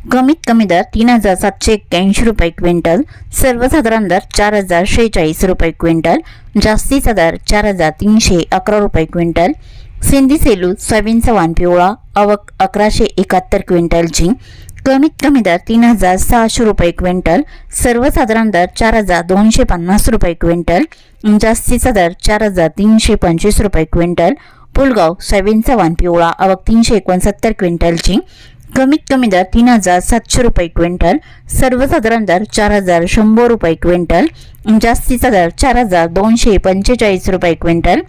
कमीत कमी दर तीन हजार सातशे एक्क्याऐंशी रुपये क्विंटल सर्वसाधारण दर चार हजार शेहेचाळीस रुपये क्विंटल जास्तीचा दर चार हजार तीनशे अकरा रुपये क्विंटल सिंधी सेलू सोयाबीनचा वाण पिवळा अवक अकराशे एकाहत्तर क्विंटलची कमीत कमी दर तीन हजार सहाशे रुपये क्विंटल सर्वसाधारण दर चार हजार दोनशे पन्नास रुपये क्विंटल जास्तीचा दर चार हजार तीनशे पंचवीस रुपये क्विंटल पुलगाव सोयाबीनचा वाण पिवळा अवक तीनशे एकोणसत्तर क्विंटलची कमीत कमी दर तीन हजार सातशे रुपये क्विंटल सर्वसाधारण दर चार हजार शंभर रुपये क्विंटल जास्तीचा दर चार हजार दोनशे पंचेचाळीस रुपये क्विंटल.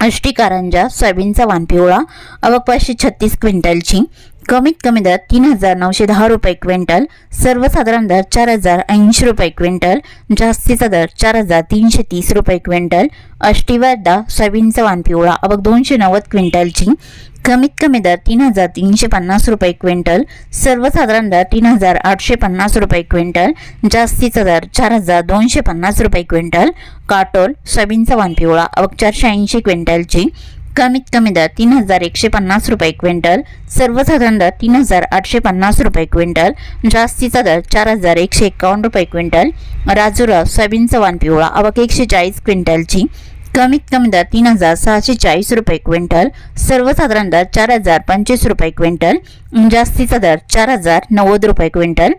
अष्टी कारंजा सोयाबीनचा वाण पिवळा अवक पाचशे छत्तीस क्विंटलची. कमीत कमी दर तीन हजार नऊशे दहा रुपये क्विंटल सर्वसाधारण दर चार हजार ऐंशी रुपये क्विंटल जास्तीचा दर चार हजार तीनशे तीस रुपये क्विंटल अष्टीवादा सोयाबीनचा वाण पिवळा अवक दोनशे नव्वद क्विंटलची कमीत कमी दर तीन हजार तीनशे पन्नास रुपये क्विंटल सर्वसाधारण दर तीन हजार आठशे पन्नास रुपये क्विंटल जास्तीचा दर चार हजार दोनशे पन्नास रुपये क्विंटल काटोल सोयाबीनचा वाण पिवळा अवक चारशे ऐंशी क्विंटलची कमीत कमी दर तीन हजार एकशे पन्नास रुपये क्विंटल सर्वसाधारण दर तीन हजार आठशे पन्नास रुपये क्विंटल जास्तीचा दर चार हजार एकशे एकावन्न रुपये क्विंटल राजुरा सोयाबीनचा वाण पिवळा अवक एकशे चाळीस क्विंटलची कमीत कमी दर तीन हजार सहाशे चाळीस रुपये क्विंटल सर्वसाधारण दर चार हजार पंचवीस रुपये क्विंटल जास्तीचा दर चार हजार नव्वद रुपये क्विंटल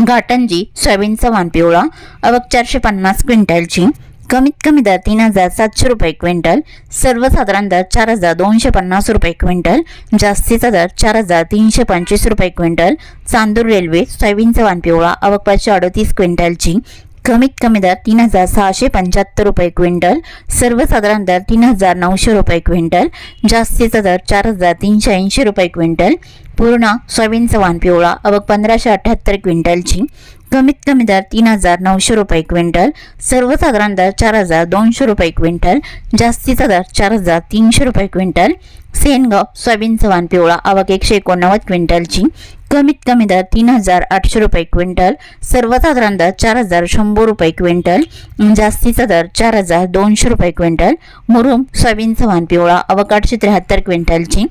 घाटंजी सोयाबीनचा वाण पिवळा अवक चारशे पन्नास क्विंटलची कमीत कमी दर तीन हजार सातशे रुपये क्विंटल सर्वसाधारण दर चार हजार दोनशे पन्नास रुपये क्विंटल जास्तीचा दर चार हजार तीनशे पंचवीस रुपये क्विंटल चांदूर रेल्वे सोयाबीनचा वाण पिवळा अवक पाचशे अडतीस क्विंटलची कमीत कमी दर तीन हजार सहाशे पंच्याहत्तर रुपये क्विंटल सर्वसाधारण दर तीन हजार नऊशे रुपये क्विंटल जास्तीचा दर चार हजार तीनशे ऐंशी रुपये क्विंटल पूर्ण सोयाबीनचा वाण पिवळा अवक पंधराशे अठ्ठ्याहत्तर क्विंटलची कमीत कमी दर तीन हजार नऊशे रुपये क्विंटल सर्वसाधारण दर चार हजार दोनशे रुपये क्विंटल जास्तीचा दर चार हजार तीनशे रुपये क्विंटल सेनगाव सोयाबीन वाण पिवळा आवक एकशे एकोणनव्वद क्विंटलची कमीत कमी दर तीन हजार आठशे रुपये क्विंटल सर्वसाधारण दर चार हजार शंभर रुपये क्विंटल जास्तीचा दर चार हजार दोनशे रुपये क्विंटल मुरुम सोयाबीन वाण पिवळा आवक आठशे त्र्याहत्तर क्विंटलची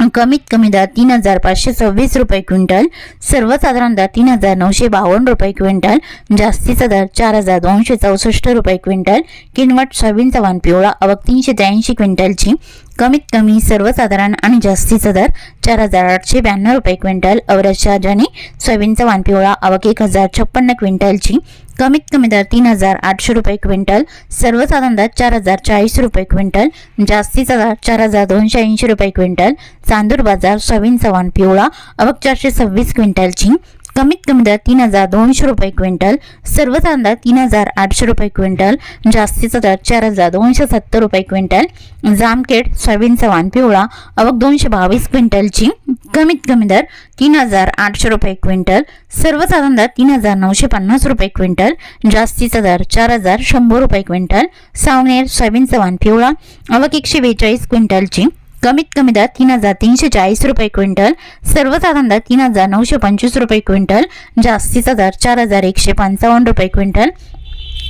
कमीत कमी दर तीन हजार पाचशे सव्वीस रुपये क्विंटल सर्वसाधारण दर तीन हजार नऊशे बावन्न रुपये क्विंटल जास्तीचा दर चार हजार दोनशे चौसष्ट रुपये क्विंटल किनवट सोयाबीनचा वाण पिवळा अवक तीनशे त्र्याऐंशी क्विंटलची. कमीत कमी सर्वसाधारण आणि जास्तीचा दर चार हजार आठशे ब्याण्णव रुपये क्विंटल औरतच्या शहाजाने सोयाबीनचा वाण पिवळा अवक एक हजार छप्पन्न क्विंटलची. कमीत कमी दर तीन हजार आठशे रुपये क्विंटल सर्वसाधारण दर चार हजार चाळीस रुपये क्विंटल जास्तीचा दर चार हजार दोनशे ऐंशी रुपये क्विंटल चांदूर बाजार सोयाबीनचा चव्हाण पिवळा अवक चारशे सव्वीस क्विंटलची कमीत कमी दर तीन हजार दोनशे रुपये क्विंटल सर्व कांदा तीन हजार आठशे रुपये क्विंटल जास्तीचा दर चार हजार दोनशे सत्तर रुपये क्विंटल जामखेड सोयाबीनचा वाण पिवळा अवघ दोनशे बावीस क्विंटलची कमीत कमी दर तीन हजार आठशे रुपये क्विंटल सर्वसाधारण दर तीन हजार नऊशे पन्नास रुपये क्विंटल जास्तीचा दर चार हजार शंभर रुपये क्विंटल सावनेर सोयाबीनचा वाण पिवळा अवघ एकशे बेचाळीस क्विंटलची कमीत कमी दर तीन हजार तीनशे चाळीस रुपये क्विंटल सर्वसाधारण दर तीन हजार नऊशे पंचवीस रुपये क्विंटल जास्तीचा दर चार हजार एकशे पंचावन्न रुपये क्विंटल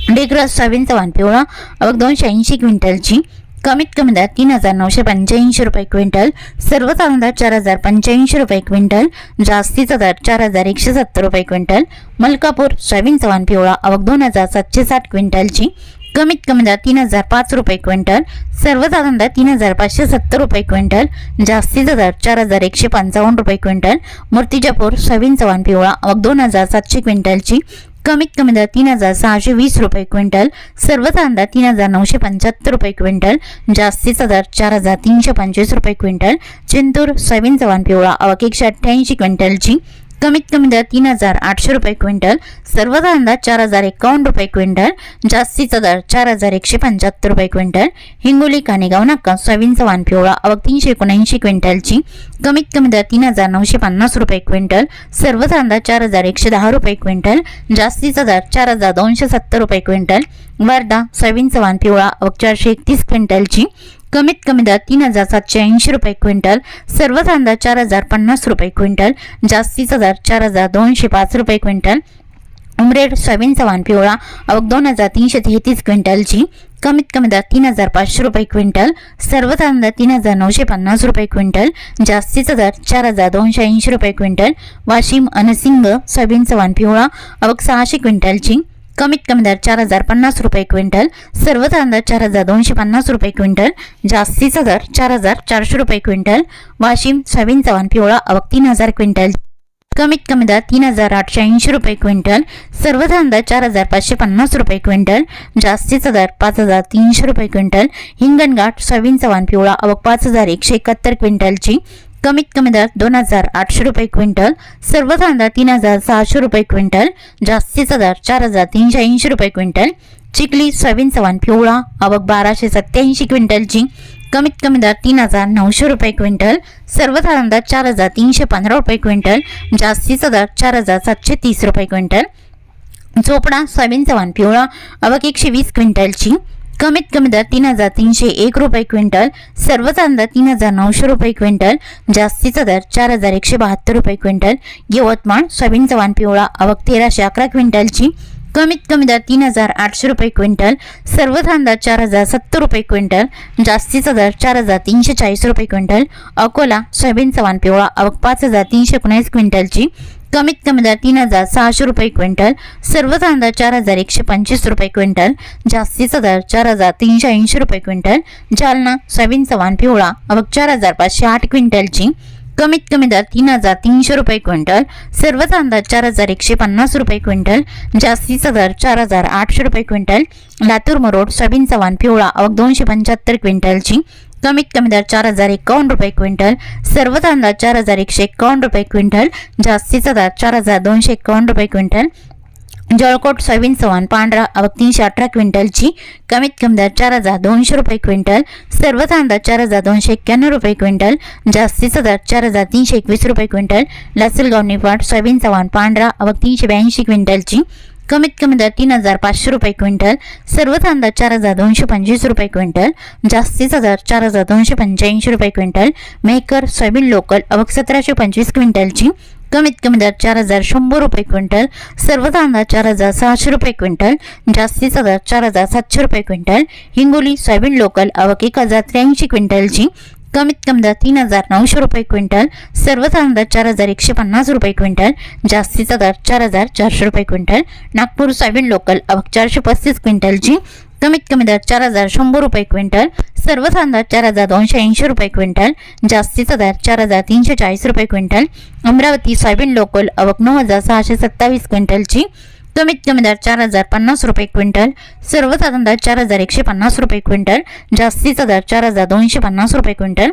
डेग्रस सोयाबीनचा वाण पिवळा अवघ दोनशे ऐंशी क्विंटलची कमीत कमी दर तीन हजार नऊशे पंच्याऐंशी रुपये क्विंटल सर्वसाधारण दर चार हजार पंच्याऐंशी रुपये क्विंटल जास्तीचा दर चार हजार एकशे सत्तर रुपये क्विंटल मलकापूर सोयाबीनचा वाण पिवळा अवघ दोन हजार सातशे साठ क्विंटलची कमीत कमी दर तीन हजार पाच रुपये क्विंटल सर्वसाधारण दर तीन हजार पाचशे सत्तर रुपये क्विंटल जास्तीचा दर चार हजार एकशे पंचावन्न रुपये क्विंटल मूर्तिजापूर सवीन चव्हाण पिवळा अवक दोन हजार सातशे क्विंटलची कमीत कमी दर तीन हजार सहाशे वीस रुपये क्विंटल सर्वसाधारण दर तीन हजार नऊशे पंच्याहत्तर रुपये क्विंटल जास्तीचा दर चार हजार तीनशे पंचवीस रुपये क्विंटल चिंतूर सवीन चव्हाण पिवळा अवक एकशे अठ्ठ्याऐंशी क्विंटलची कमीत कमी दर तीन हजार आठशे रुपये क्विंटल सर्व दर चार हजार एकावन्न रुपये क्विंटल जास्तीचा दर चार हजार एकशे पंच्याहत्तर रुपये क्विंटल हिंगोली कानेगाव नाका सोयाबीनचा वाण पिवळा अवक तीनशे एकोणऐंशी क्विंटलची कमीत कमी दर तीन हजार नऊशे पन्नास रुपये क्विंटल सर्व दर चार हजार एकशे दहा रुपये क्विंटल जास्तीचा दर चार हजार दोनशे सत्तर रुपये क्विंटल वर्धा सोयाबीनचा वाण पिवळा अवक चारशे एकतीस क्विंटलची कमीत कमी दर तीन हजार सातशे ऐंशी रुपये क्विंटल सर्व कांदा चार हजार पन्नास रुपये क्विंटल जास्तीचा दर चार हजार दोनशे पाच रुपये क्विंटल उमरेड सोयाबीनचा वाण पिवळा अवघ दोन हजार तीनशे तेहतीस क्विंटलची कमीत कमी दर तीन हजार पाचशे रुपये क्विंटल सर्व कांदा तीन हजार नऊशे पन्नास रुपये क्विंटल जास्तीचा दर चार हजार दोनशे ऐंशी रुपये क्विंटल वाशिम अनसिंग सोयाबीनचा वाण पिवळा अवघ सहाशे क्विंटलची कमीत कमी दर चार हजार पन्नास रुपये क्विंटल सर्व कांदा चार हजार दोनशे पन्नास रुपये क्विंटल जास्तीचा दर चार हजार चारशे रुपये क्विंटल वाशिम सोयाबीन चव्हाण पिवळा अवक तीन हजार क्विंटल कमीत कमी दर तीन हजार आठशे ऐंशी रुपये क्विंटल सर्व कांदा चार हजार पाचशे पन्नास रुपये क्विंटल जास्तीचा दर पाच हजार तीनशे रुपये क्विंटल हिंगणघाट सोयाबीन चव्हाण पिवळा अवक पाच हजार एकशे एकाहत्तर क्विंटलची कमीत कमी दर दोन हजार आठशे रुपये क्विंटल सर्व कांदा तीन हजार सहाशे रुपये क्विंटल जास्तीचा दर चार हजार तीनशे ऐंशी रुपये क्विंटल चिखली सोयाबीन सवान पिवळा आवक बाराशे सत्याऐंशी क्विंटलची कमीत कमी दर तीन हजार नऊशे रुपये क्विंटल सर्व कांदा चार हजार तीनशे पंधरा रुपये क्विंटल जास्तीचा दर चार हजार सातशे तीस रुपये क्विंटल झोपडा सोयाबीन वाण पिवळा आवक एकशे वीस क्विंटलची कमीत कमी दर तीन हजार तीनशे एक रुपये क्विंटल सर्व कांदा तीन हजार नऊशे रुपये क्विंटल जास्तीचा दर चार हजार एकशे बहात्तर रुपये क्विंटल यवतमाळ सोयाबीनचा वाण पिवळा आवक तेराशे अकरा क्विंटलची कमीत कमी दर तीन हजार आठशे रुपये क्विंटल सर्व कांदा चार हजार सत्तर रुपये क्विंटल जास्तीचा दर चार हजार तीनशे चाळीस रुपये क्विंटल अकोला सोयाबीनचा वाण पिवळा आवक पाच हजार तीनशे एकोणीस क्विंटलची कमीत कमी दर तीन हजार सहाशे रुपये क्विंटल सर्व कांदा चार हजार एकशे पंचवीस रुपये क्विंटल जास्तीचा दर चार हजार तीनशे ऐंशी रुपये क्विंटल जालना सोयाबीनचा वाण पिवळा अवघ चार हजार पाचशे आठ क्विंटलची कमीत कमी दर तीन हजार तीनशे रुपये क्विंटल सर्व कांदा चार हजार एकशे पन्नास रुपये क्विंटल जास्तीचा दर चार हजार आठशे रुपये क्विंटल लातूर मरोड सोयाबीनचा वाण पिवळा अवघ दोनशे पंच्याहत्तर क्विंटलची कमीत कमी दर चार हजार एकावन्न रुपये क्विंटल सर्व कांदा चार हजार एकशे एकावन्न रुपये क्विंटल जास्तीचा दर चार हजार दोनशे एकावन्न रुपये क्विंटल जळकोट सोयाबीन चव्हाण पांढरा अवघ तीनशे अठरा क्विंटलची कमीत कमी दर चार हजार दोनशे रुपये क्विंटल सर्व कांदा चार हजार दोनशे एक्क्याण्णव रुपये क्विंटल जास्तीचा दर चार हजार तीनशे एकवीस रुपये क्विंटल लासलगाव निफाड सोयाबीन चव्हाण पांढरा अवक तीनशे ब्याऐंशी क्विंटलची कमीत कमी दर तीन हजार पाचशे रुपये क्विंटल सर्व कांदा चार हजार दोनशे पंचवीस रुपये क्विंटल जास्तीचा दर चार हजार दोनशे पंच्याऐंशी रुपये क्विंटल मेकर सोयाबीन लोकल अवघ सतराशे पंचवीस क्विंटलची कमीत कमी दर चार हजार शंभर रुपये क्विंटल सर्व कांदा चार हजार सहाशे रुपये क्विंटल जास्तीचा दर चार हजार सातशे रुपये क्विंटल हिंगोली सोयाबीन लोकल अवघ एक हजार त्र्याऐंशी क्विंटलची कमीत कमी दर तीन हजार नऊशे रुपये क्विंटल सर्व दर चार हजार एकशे पन्नास रुपये क्विंटल जास्तीचा दर चार हजार चारशे रुपये क्विंटल नागपूर सोयाबीन लोकल अवघ चारशे पस्तीस क्विंटलची कमीत कमी दर चार हजार शंभर रुपये क्विंटल सर्व कांदा चार हजार दोनशे ऐंशी रुपये क्विंटल जास्तीचा दर चार हजार तीनशे चाळीस रुपये क्विंटल अमरावती सोयाबीन लोकल अवघ नऊ हजार सहाशे सत्तावीस क्विंटलची कमीत कमी दर चार हजार पन्नास रुपये क्विंटल सर्व दर चार हजार एकशे पन्नास रुपये क्विंटल जास्तीचा दर चार हजार दोनशे पन्नास रुपये क्विंटल.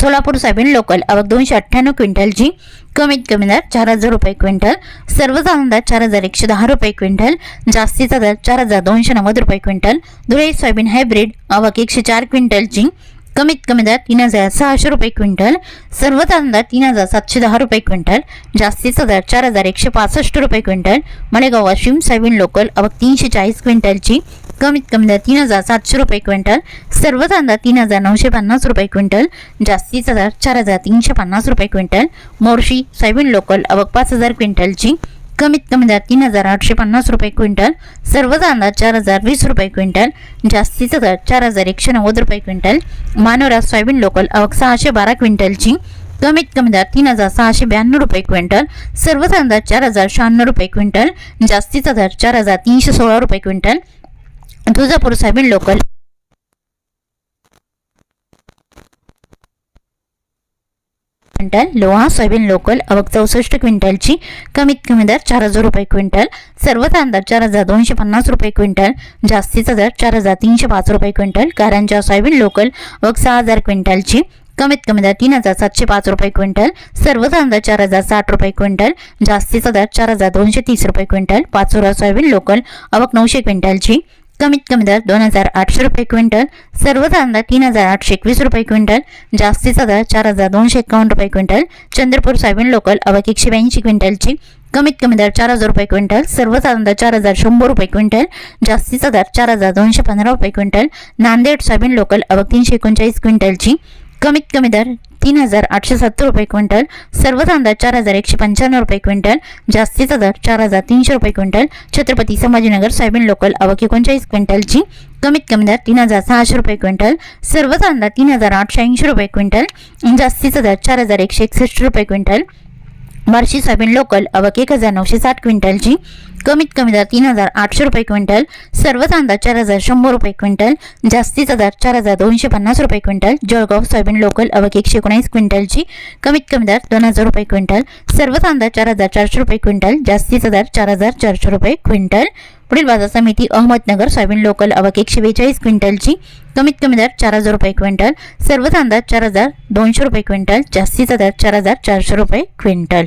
सोलापूर सोयाबीन लोकल अवघ दोनशे अठ्ठ्याण्णव क्विंटलची कमीत कमी दर चार हजार रुपये क्विंटल सर्व दर चार हजार एकशे दहा रुपये क्विंटल जास्तीचा दर चार हजार दोनशे नव्वद रुपये क्विंटल. धुळे सोयाबीन हायब्रिड अवघ एकशे चार क्विंटलची कमीत कमी दरात तीन हजार सहाशे रुपये क्विंटल सर्व दरात तीन हजार सातशे दहा रुपये क्विंटल जास्तीचा दर चार हजार एकशे पासष्ट रुपये quintal Malegaon Washim soybean local अवघ तीनशे चाळीस क्विंटलची कमीत कमी दर तीन हजार सातशे रुपये क्विंटल सर्व कांदा तीन हजार नऊशे पन्नास रुपये क्विंटल जास्तीचा दर चार हजार तीनशे पन्नास रुपये क्विंटल मोर्शी सोयाबीन लोकल अवघ पाच हजार क्विंटलची कमीत कमी दर तीन हजार आठशे पन्नास रुपये क्विंटल सर्व कांदा चार हजार वीस रुपये क्विंटल जास्तीचा दर चार हजार एकशे नव्वद रुपये क्विंटल मानोरा सोयाबीन लोकल अवघ सहाशे बारा क्विंटलची कमीत कमी दर तीन हजार सहाशे ब्याण्णव रुपये क्विंटल सर्व कांदा चार हजार शहाण्णव रुपये क्विंटल जास्तीचा दर चार हजार तीनशे सोळा रुपये quintal Tuljapur soybean local quintal Loha soybean local अवक चौसष्ट क्विंटलची कमीत कमी दर चार हजार रुपये क्विंटल सर्व कांदा चार हजार दोनशे पन्नास रुपये क्विंटल जास्तीचा दर चार हजार तीनशे पाच रुपये क्विंटल कारंजा सोयाबीन लोकल अवघ सहा हजार क्विंटलची कमीत कमी दर तीन हजार सातशे पाच रुपये क्विंटल सर्वसाधारण दर चार हजार साठ रुपये क्विंटल जास्तीचा दर चार हजार दोनशे तीस रुपये क्विंटल पाचोरा सोयाबीन लोकल अवक नऊशे क्विंटलची कमीत कमी दर दोन हजार आठशे रुपये क्विंटल सर्वसाधारण दर तीन हजार आठशे एकवीस रुपये क्विंटल जास्तीचा दर चार हजार दोनशे एकावन्न रुपये क्विंटल चंद्रपूर सोयाबीन लोकल अवक एकशे ब्याऐंशी क्विंटलची कमीत कमी दर चार हजार रुपये क्विंटल सर्वसाधारण दर चार हजार शंभर रुपये क्विंटल जास्तीचा दर चार हजार दोनशे पंधरा रुपये क्विंटल नांदेड सोयाबीन लोकल अवक तीनशे एकोणचाळीस क्विंटलची कमीत कमी दर तीन हजार आठशे सत्तर रुपये क्विंटल सर्व कांदा चार हजार एकशे पंच्याण्णव रुपये क्विंटल जास्तीचा दर चार हजार तीनशे रुपये quintal Chhatrapati Sambhajinagar soybean local आवक एकोणचाळीस क्विंटलची कमीत कमी दर तीन हजार सहाशे रुपये क्विंटल सर्व कांदा तीन हजार आठशे ऐंशी रुपये क्विंटल जास्तीचा दर चार हजार एकशे एकसष्ट रुपये क्विंटल बार्शी सोयाबीन लोकल अवक एक हजार नऊशे साठ क्विंटलची कमीत कमी दर तीन हजार आठशे रुपये क्विंटल सर्व दर चार हजार शंभर रुपये क्विंटल जास्तीचा दर चार हजार दोनशे पन्नास रुपये क्विंटल जळगाव सोयाबीन लोकल अवक एकशे एकोणीस क्विंटलची कमीत कमी दर दोन हजार रुपये क्विंटल सर्व दर चार हजार चारशे रुपये क्विंटल जास्तीचा दर चार हजार चारशे रुपये क्विंटल. पुढील बाजार समिती अहमदनगर सोयाबीन लोकल अवक एकशे बेचाळीस क्विंटलची कमीत कमी दर चार हजार रुपये क्विंटल सर्व दर चार हजार दोनशे रुपये क्विंटल जास्तीचा दर चार हजार चारशे रुपये क्विंटल.